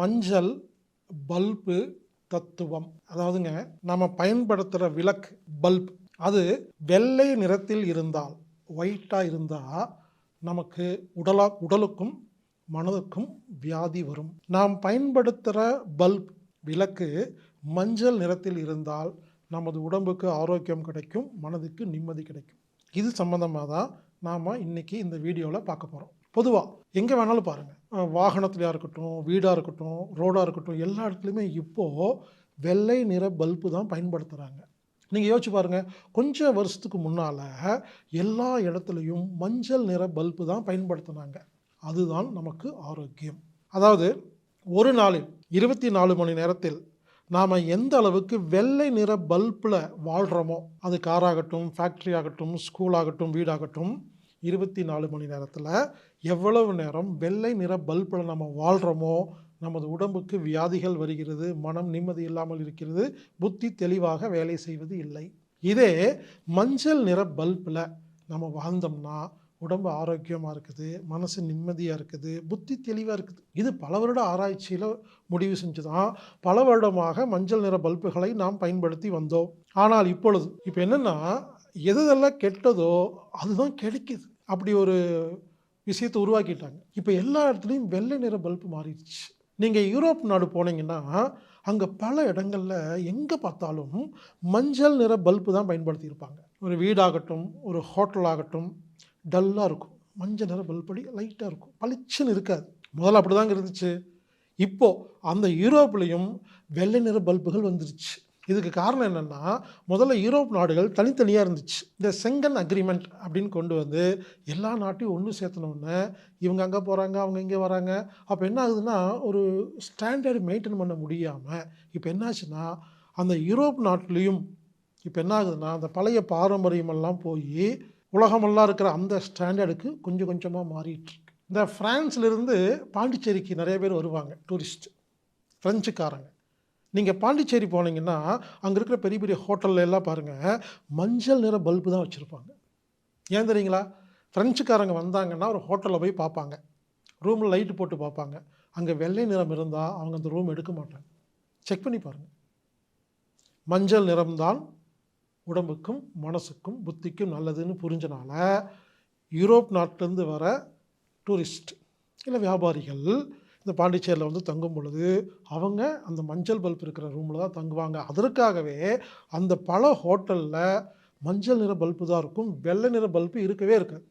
மஞ்சள் பல்பு தத்துவம். அதாவதுங்க நம்ம பயன்படுத்துகிற விளக்கு பல்ப். அது வெள்ளை நிறத்தில் இருந்தால் ஒயிட்டாக இருந்தால் நமக்கு உடலா உடலுக்கும் மனதுக்கும் வியாதி வரும். நாம் பயன்படுத்துகிற பல்ப் விளக்கு மஞ்சள் நிறத்தில் இருந்தால் நமது உடம்புக்கு ஆரோக்கியம் கிடைக்கும் மனதுக்கு நிம்மதி கிடைக்கும். இது சம்மந்தமாக தான் நாம் இன்னைக்கு இந்த வீடியோவில் பார்க்க போகிறோம் பொதுவாக எங்கே வேணாலும் பாருங்கள் வாகனத்துலையாக இருக்கட்டும் வீடாக இருக்கட்டும் ரோடாக இருக்கட்டும் எல்லா இடத்துலையுமே இப்போது வெள்ளை நிற பல்பு தான் பயன்படுத்துகிறாங்க நீங்கள் யோசிச்சு பாருங்கள் கொஞ்சம் வருஷத்துக்கு முன்னால் எல்லா இடத்துலையும் மஞ்சள் நிற பல்பு தான் பயன்படுத்தினாங்க. அதுதான் நமக்கு ஆரோக்கியம். அதாவது ஒரு நாளில் இருபத்தி நாலு மணி நேரத்தில் நாம் எந்த அளவுக்கு வெள்ளை நிற பல்பில் வாழ்கிறோமோ அது காராகட்டும் ஃபேக்ட்ரி ஆகட்டும் ஸ்கூல் ஆகட்டும் வீடாகட்டும் இருபத்தி நாலு மணி நேரத்தில் எவ்வளவு நேரம் வெள்ளை நிற பல்பில் நம்ம வாழ்கிறோமோ நமது உடம்புக்கு வியாதிகள் வருகிறது மனம் நிம்மதி இல்லாமல் இருக்கிறது புத்தி தெளிவாக வேலை செய்வது இல்லை. இதே மஞ்சள் நிற பல்பில் நம்ம வாழ்ந்தோம்னா உடம்பு ஆரோக்கியமாக இருக்குது மனசு நிம்மதியாக இருக்குது புத்தி தெளிவாக இருக்குது. இது பல வருட ஆராய்ச்சியில் முடிவு செஞ்சு தான் பல வருடமாக மஞ்சள் நிற பல்புகளை நாம் பயன்படுத்தி வந்தோம். ஆனால் இப்பொழுது இப்போ என்னென்னா எதெல்லாம் கெட்டதோ அதுதான் கிடைக்குது. அப்படி ஒரு விஷயத்தை உருவாக்கிட்டாங்க. இப்போ எல்லா இடத்துலையும் வெள்ளை நிற பல்பு மாறிடுச்சு. நீங்கள் யூரோப் நாடு போனீங்கன்னா அங்கே பல இடங்களில் எங்கே பார்த்தாலும் மஞ்சள் நிற பல்பு தான் பயன்படுத்தியிருப்பாங்க. ஒரு வீடாகட்டும் ஒரு ஹோட்டல் ஆகட்டும் டல்லாக இருக்கும். மஞ்சள் நிற பல்படி லைட்டாக இருக்கும். பளிச்சுன்னு இருக்காது. முதல்ல அப்படி தாங்க இருந்துச்சு. இப்போது அந்த யூரோப்லேயும் வெள்ளை நிற பல்புகள் வந்துருச்சு. இதுக்கு காரணம் என்னென்னா முதல்ல யூரோப் நாடுகள் தனித்தனியாக இருந்துச்சு. இந்த செங்கன் அக்ரிமெண்ட் அப்படின்னு கொண்டு வந்து எல்லா நாட்டையும் ஒன்று சேர்த்தனோடனே இவங்க அங்கே போகிறாங்க அவங்க இங்கே வராங்க. அப்போ என்ன ஆகுதுன்னா ஒரு ஸ்டாண்டர்டு மெயின்டைன் பண்ண முடியாமல் இப்போ என்னாச்சுன்னா அந்த யூரோப் நாட்டிலையும் இப்போ என்ன ஆகுதுன்னா அந்த பழைய பாரம்பரியமெல்லாம் போய் உலகமெல்லாம் இருக்கிற அந்த ஸ்டாண்டர்டுக்கு கொஞ்சம் கொஞ்சமாக மாறிட்டுருக்கு இந்த ஃப்ரான்ஸ்லேருந்து பாண்டிச்சேரிக்கு நிறைய பேர் வருவாங்க டூரிஸ்ட் ஃப்ரெஞ்சுக்காரங்க நீங்கள் பாண்டிச்சேரி போனீங்கன்னா அங்கே இருக்கிற பெரிய பெரிய ஹோட்டல்ல எல்லாம் பாருங்கள் மஞ்சள் நிற பல்பு தான் வச்சுருப்பாங்க. ஏன் தெரியுங்களா? ஃப்ரெஞ்சுக்காரங்க வந்தாங்கன்னா ஒரு ஹோட்டலில் போய் பார்ப்பாங்க. ரூமில் லைட்டு போட்டு பார்ப்பாங்க. அங்கே வெள்ளை நிறம் இருந்தால் அவங்க அந்த ரூம் எடுக்க மாட்டாங்க. செக் பண்ணி பாருங்கள் மஞ்சள் நிறம்தான் உடம்புக்கும் மனசுக்கும் புத்திக்கும் நல்லதுன்னு புரிஞ்சனால யூரோப் நாட்டிலேருந்து வர டூரிஸ்ட் இல்லை வியாபாரிகள் இந்த பாண்டிச்சேரியில் வந்து தங்கும் பொழுது அவங்க அந்த மஞ்சள் பல்ப் இருக்கிற ரூமில் தான் தங்குவாங்க. அதற்காகவே அந்த பல ஹோட்டலில் மஞ்சள் நிற பல்பு தான் இருக்கும். வெள்ளை நிற பல்பு இருக்கவே இருக்காது.